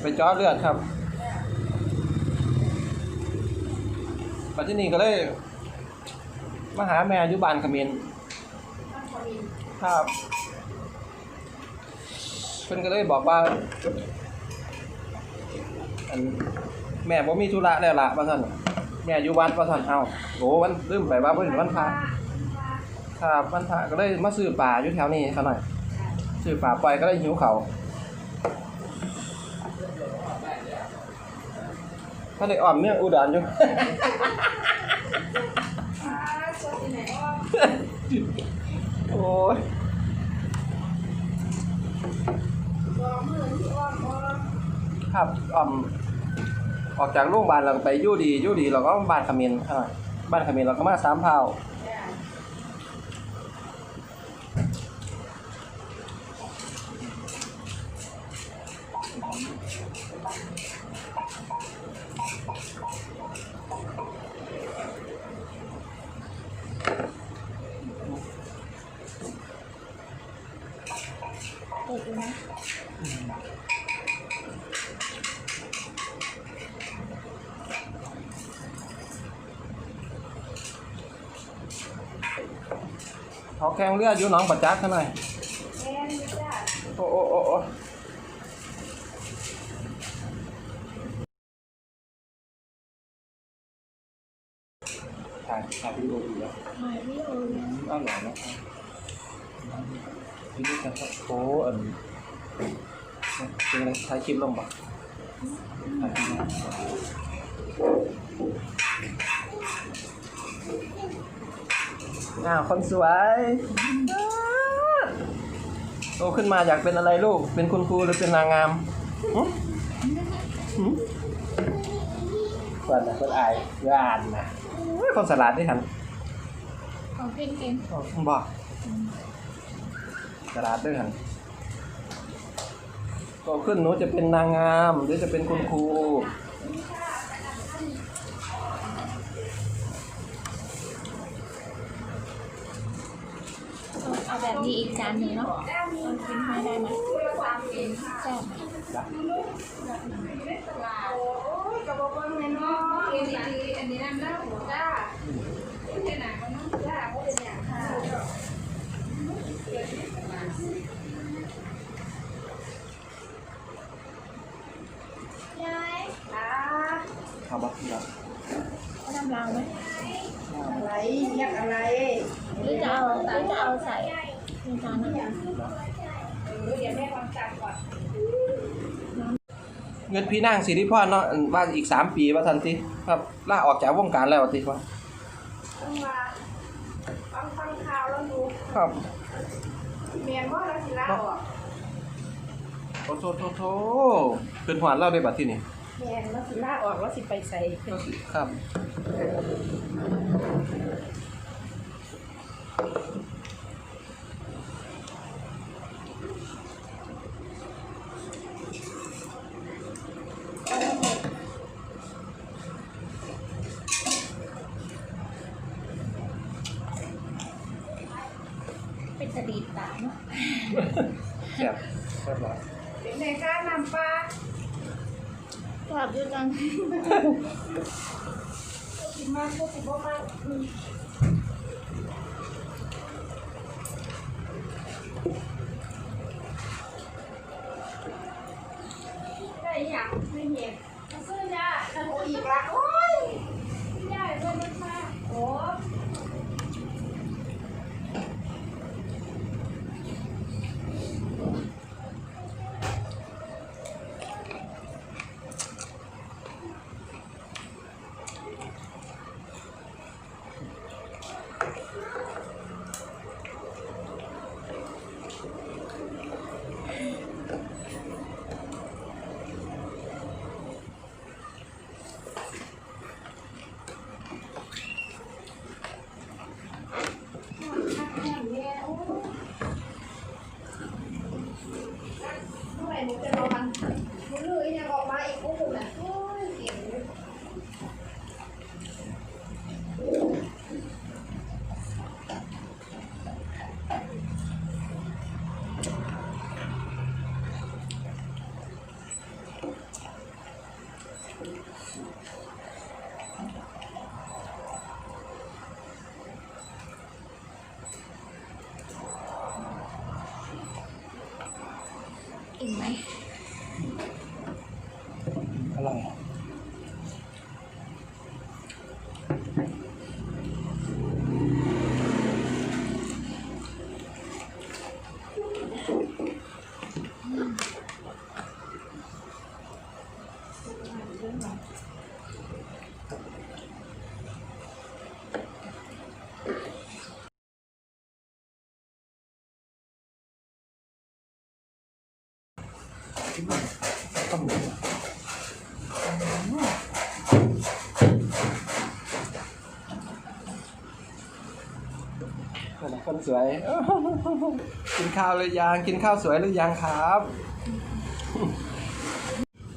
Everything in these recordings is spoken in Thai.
ไปเจาะเลือดครับปัจจุบันก็เลยมาหาแม่อยู่บ้านขมินครับเพิ่นก็เลยบอกว่าแม่บ่มีธุระแล้วล่ะว่าซั่นแม่อยู่วัดว่าซั่นเอาโหวันลืมไปว่าเพิ่นวันพระครับวันพระก็เลยมาซื้อปลาอยู่แถวนี้เขาหน่อยซื้อปลาปล่อยก็เลยหิวเขา ถ้าได้อ่อมเนี่ยอุดรอยู่ โอ้ยครับอ่อมออกจากโรงพยาบาลเราไปยู่ดียู่ดีเราก็บ้านขมิ้นอ่าบ้านขมิ้นเราก็มาสามเผา เขาแข่งเรืออยู่หนองปัจจักเขาหน่อยโอ้โอ้โอ้โอ้ถ่ายถ่ายวิดีโออยู่แล้วถ่ายวิดีโออยู่อ้าวเหรอเนะวิดีโอจะโอ้อันเป็นอะไรถ่ายคลิปลงบ่ถ่ายคลิปลง อ้าวคนสวยโตขึ้นมาอยากเป็นอะไรลูก เป็นคุณครูหรือเป็นนางงามหึหึเปิดนะเปิดอายเพื่ออ่านนะโอ้ยคนสลัดด้วยกันของเพลงเก่งบอกกระดาษด้วยกันโตขึ้นหนูจะเป็นนางงาม หรือจะเป็นคุณครู เอาแบบนี้อีกจานหนึ่งเนาะลองกินให้ได้ไหมแซ่บไหมกระบอกว่าแม่น้องเอ็นดีอันนี้น้ำหน้าหัวจ้าเป็นหนังมันน้องจ้าเขาเป็นอย่างค่ะยายอ่าเอาบักเดียวเอา น้ำลาวไหมอะไรอยากอะไรหรือจะเอาหรือจะเอาใส่ในจานนั้นเออเดี๋ยวแม่วางจานก่อนเงินพี่นางสิริพรเนาะว่าอีกสามปีว่าทันทีครับลาออกจากวงการแล้วว่าติว่าต้องมาฟังฟังข่าวแล้วดูครับเมียนว่าเราสิลาออกโทโทโทโทเป็นหวานเล่าได้บัดที่นี่ แมียนเราสิลาออกแล้วสิไปใส่ครับ เป็นสดีดตาเนาะ แซ่บแซ่บหลาย เป็นในก้านำปลา ชอบด้วยจัง สิมาก อิ่มไหมอร่อยนั่ คนสวย กินข้าวหรือยัง กินข้าวสวยหรือยังครับ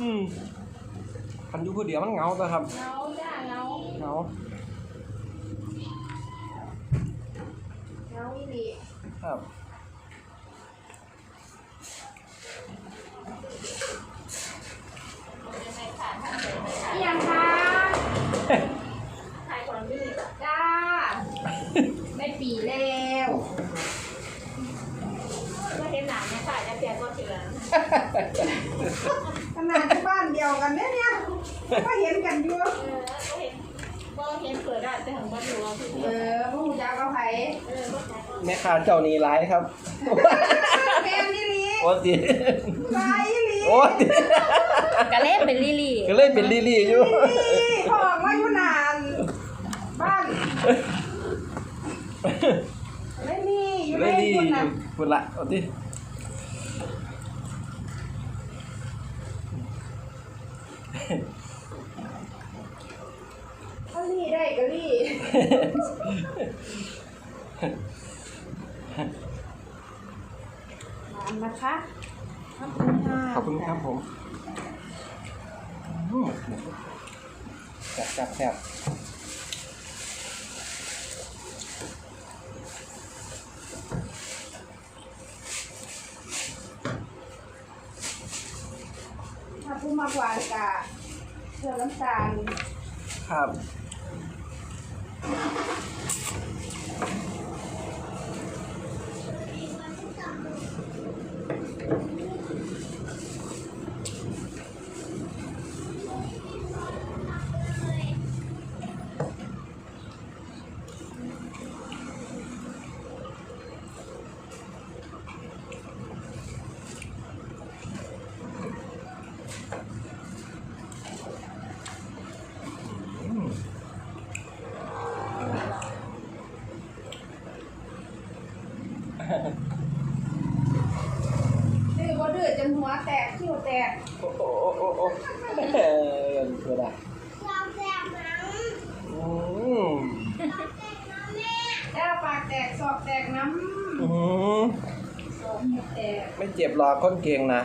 อืมคันอยู่ผู้เดียวมันเหงาตัวครับเงาจ้าเงาเหงาเงาอีหลีครับ แต่ของบ้านหนูคือเออพวกหูจักเอาไผเออก็ใช้แม่ค้าเจ้านี้ร้ายครับแม่นี่ลีโอ้ติลายลีโอ้ติกะเล่นเป็นลิลี่ก็เลยเป็นลิลี่อยู่นี่พอออกมาอยู่นานบ้านไม่มีอยู่เลในยลี่คนอน่ะยู่พุ่นละเอาติ เขาลี่ได้ก็ลี่ หวานนะคะ ขอบคุณค่ะขอบคุณครับผม อืมแซ่บแซ่บแซ่บ ถ้าผู้มากหวานกะเชื่อน้ำตาล ครับ ดื้อบ่ดื้อจนหัวแตกคิ้วแตก โอ้โอ้โอ้โอ้เออเพื่อละอืม แตกศอกแตกน้อืมำศอกแตกไม่เจ็บหรอกคนเก่งนะ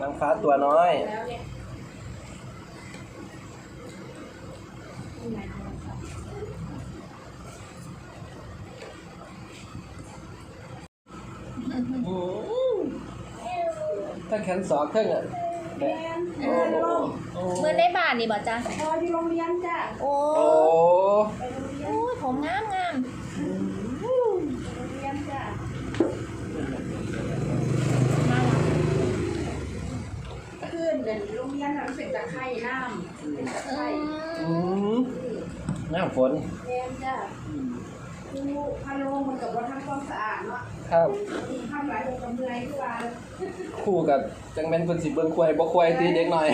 นางฟ้าตัวน้อย แล้วเนี่ย ถ้าแขนสองเครื่องอะแม่นโอ้โอ้โอ้เมื่อได้บานนี่บ่จ้ะพออยู่โรงเรียนจ้ะ โอ้โอ้โอ้ยผมงามงามโรงเรียนจ้ะน่ารักขึ้นเดินโรงเรียนหนั้นเป็นตะไคร่น้ำเป็นตะไคร่น้าฝนแม่นจ้ะ ครูพาโรงมันกับว่าทำความสะอาดเนาะครับทำหลายองค์กำเนื่อยทุกวันคู่กับจังแม่นเพิ่นสิเบิ่งควายบ่ควายตีเด็กหน่อย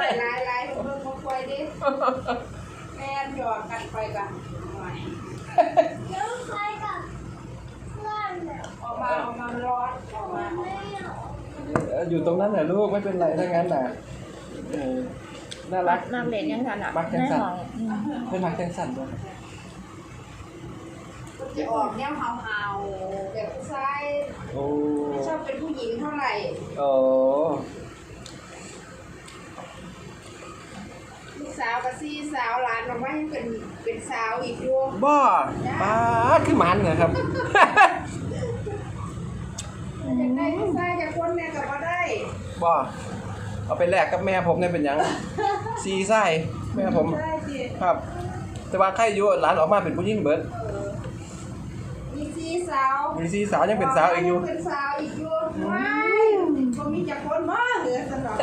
หลายหลายหลายเบิ่งบ่ค่อยเดิแม่นหยอกกันไปกันหน่อยออกมาออกมาร้อนออกมาเอออยู่ตรงนั้นแหละลูกไม่เป็นไรถ้างั้นน่ะเออน่ารักมากเล่นยังทันอะมักจังในสั่นห้องอืมเพิ่นมักจังสั่นบ่ จะออกแนวเฮาๆแบบผู้ชายโอ้ชอบเป็นหญิงเท่าไหร่โอ้ลูกสาวกับซี่สาวหลานออกมายังเป็นเป็นสาวอีกอยู่บ่ป้าดคือหมันเหรอครับ อยากได้ลูกชายจากคนแม่ก็บ่ได้บ่เอาไปแลกกับแม่ผมเนี่ยเป็นหยัง ซีไส้แม่ผม ได้สิครับ แต่ว่าใครอยู่หลานออกมาเป็นผู้หญิงเบิด มีซี่สาวมีซีสาวยังเป็นสาวอีกอยู่ เป็นสาวอีกอยู่ไม่บ่มีจากคนมาเหลือสนอง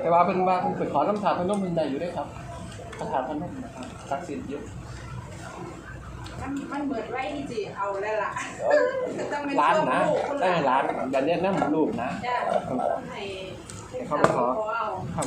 แต่ว่าเพิ่นว่าเพิ่นไปขอน้ำถาดพนมเพิ่นได้อยู่เด้ครับคาถาพนมนะครับศักดิ์สิทธิ์อยู่มันมันเบิดไว้ที่สิเอาแล้วล่ะเอ้ยต้องเป็นร้านช่วงนะลูกคนได้ละร้านแบบเนี้ยนั่นลูกนะจ้ะให้ให้เขาสาวไปขอขอ เอา ครับ